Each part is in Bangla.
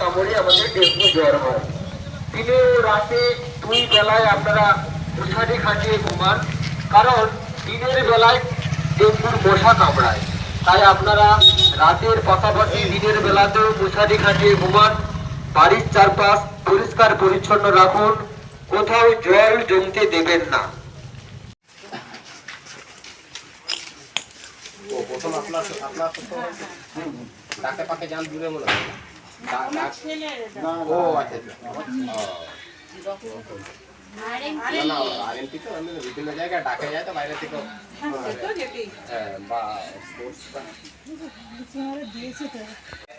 কামড়ে আমাদের ডেঙ্গু জ্বর হয়। দিনে রাতে দুই বেলায় আপনারা মশারি খাটিয়ে ঘুমান, কারণ দিনের বেলায় ডেঙ্গুর মশা কামড়ায়। তাই আপনারা রাতের পাশাপাশি দিনের বেলাতেও মশারি খাটিয়ে ঘুমান, বাড়ির চারপাশ পরিষ্কার পরিচ্ছন্ন রাখুন, কোথাও জল জমতে দেবেন না। প্রথম প্রথম পাকে যান দূরে মনে হয়।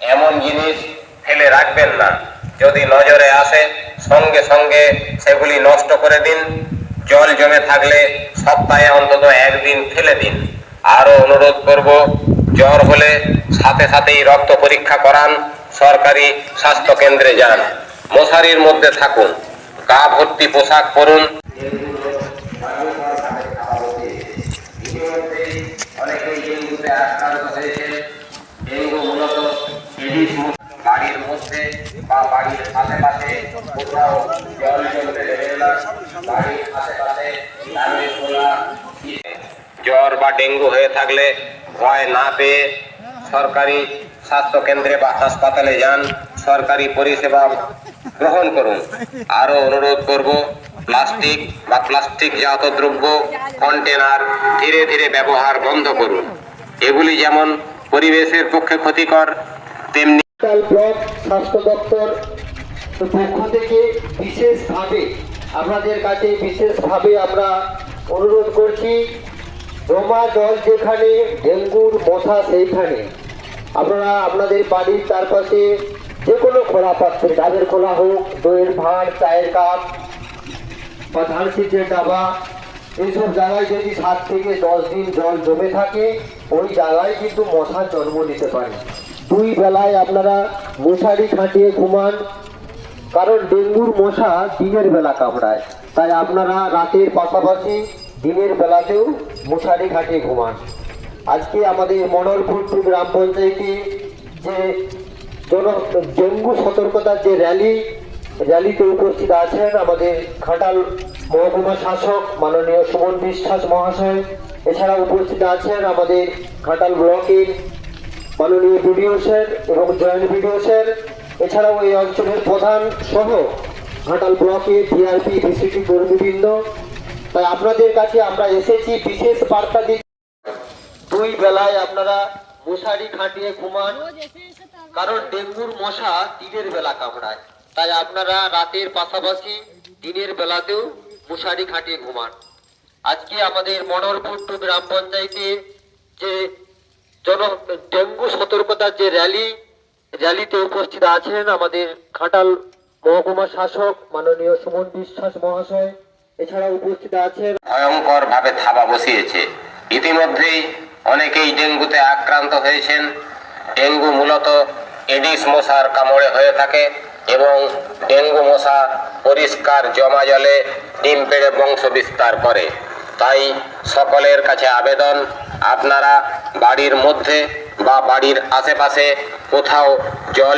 এমনি জিনিস ফেলে রাখবেন না। যদি নজরে আসে, সঙ্গে সঙ্গে সেগুলি নষ্ট করে দিন। জল জমে থাকলে সপ্তাহে অন্তত একদিন ফেলে দিন। আরও অনুরোধ করব, জ্বর হলে সাথে সাথেই রক্ত পরীক্ষা করান। সরকারি স্বাস্থ্য কেন্দ্রে যান মশারির মধ্যে থাকুন গা ভর্তি পোশাক পরুন। বাড়ির মধ্যে বা বাড়ির আশেপাশে জ্বর বা ডেঙ্গু হয়ে থাকলে ভয় না পেয়ে সরকারি স্বাস্থ্য কেন্দ্রে বা হাসপাতালে যান, সরকারি পরিষেবা গ্রহণ করুন। আরও অনুরোধ করব, প্লাস্টিক বা প্লাস্টিক জাত দ্রব্য, কন্টেনার ধীরে ধীরে ব্যবহার বন্ধ করুন। এগুলি যেমন পরিবেশের পক্ষে ক্ষতিকর, তেমনি ব্লক স্বাস্থ্য দপ্তর পক্ষ থেকে বিশেষভাবে, আপনাদের কাছে বিশেষভাবে আমরা অনুরোধ করছি জমা জল যেখানে, ডেঙ্গুর মশা সেইখানে। আপনারা আপনাদের বাড়ির চারপাশে যে কোনো খোলা পাত্রে ডাবের খোলা হোক, দইয়ের ভাঁড় চায়ের কাপ বা ধান সিদ্ধের ডাবা, এইসব জায়গায় যদি সাত থেকে দশ দিন জল জমে থাকে, ওই জায়গায় কিন্তু মশার জন্ম নিতে পারে। দুই বেলায় আপনারা মশারি খাটিয়ে ঘুমান, কারণ ডেঙ্গুর মশা দিনের বেলা কামড়ায়। তাই আপনারা রাতের পাশাপাশি দিনের বেলাতেও মশারি খাটিয়ে ঘুমান। আজকে আমাদের মনোরপুর গ্রাম পঞ্চায়েতে যে জন ডেঙ্গু সতর্কতার যে র্যালি, র্যালিতে উপস্থিত আছেন আমাদের খাটাল মহকুমা শাসক মাননীয় সুমন বিশ্বাস মহাশয়। এছাড়া উপস্থিত আছেন আমাদের ঘাটাল ব্লকের মাননীয় বিডিও স্যার এবং জয়েন্ট বিডিও স্যার। এছাড়াও এই অঞ্চলের প্রধান সহ ঘাটাল ব্লকের ডিআরপি বিসিটি কর্মীবৃন্দ তাই আপনাদের কাছে আমরা এসেছি, বিশেষ বার্তা দিই দুই বেলায় আপনারা মশারি খাটিয়ে ঘুমান। কারণ ডেঙ্গুর মশা দিনের বেলা কামড়ায়। তাই আপনারা রাতের পাশাপাশি দিনের বেলাতেও মশারি খাটিয়ে ঘুমান। আজকে আমাদের মনোরপুর গ্রাম পঞ্চায়েতে যে জন, ডেঙ্গু সতর্কতার যে র্যালি, র্যালিতে উপস্থিত আছেন আমাদের খাটাল মহকুমা শাসক মাননীয় সুমন বিশ্বাস মহাশয়। এছাড়া উপস্থিত আছেন ভয়ঙ্কর ভাবে থাবা বসিয়েছে। ইতিমধ্যেই অনেকেই ডেঙ্গুতে আক্রান্ত হয়েছেন। ডেঙ্গু মূলত এডিস মশার কামড়ে হয়ে থাকে এবং ডেঙ্গু মশা পরিষ্কার জমা জলে ডিম পেড়ে বংশ বিস্তার করে। তাই সকলের কাছে আবেদন, আপনারা বাড়ির মধ্যে বা বাড়ির আশেপাশে কোথাও জল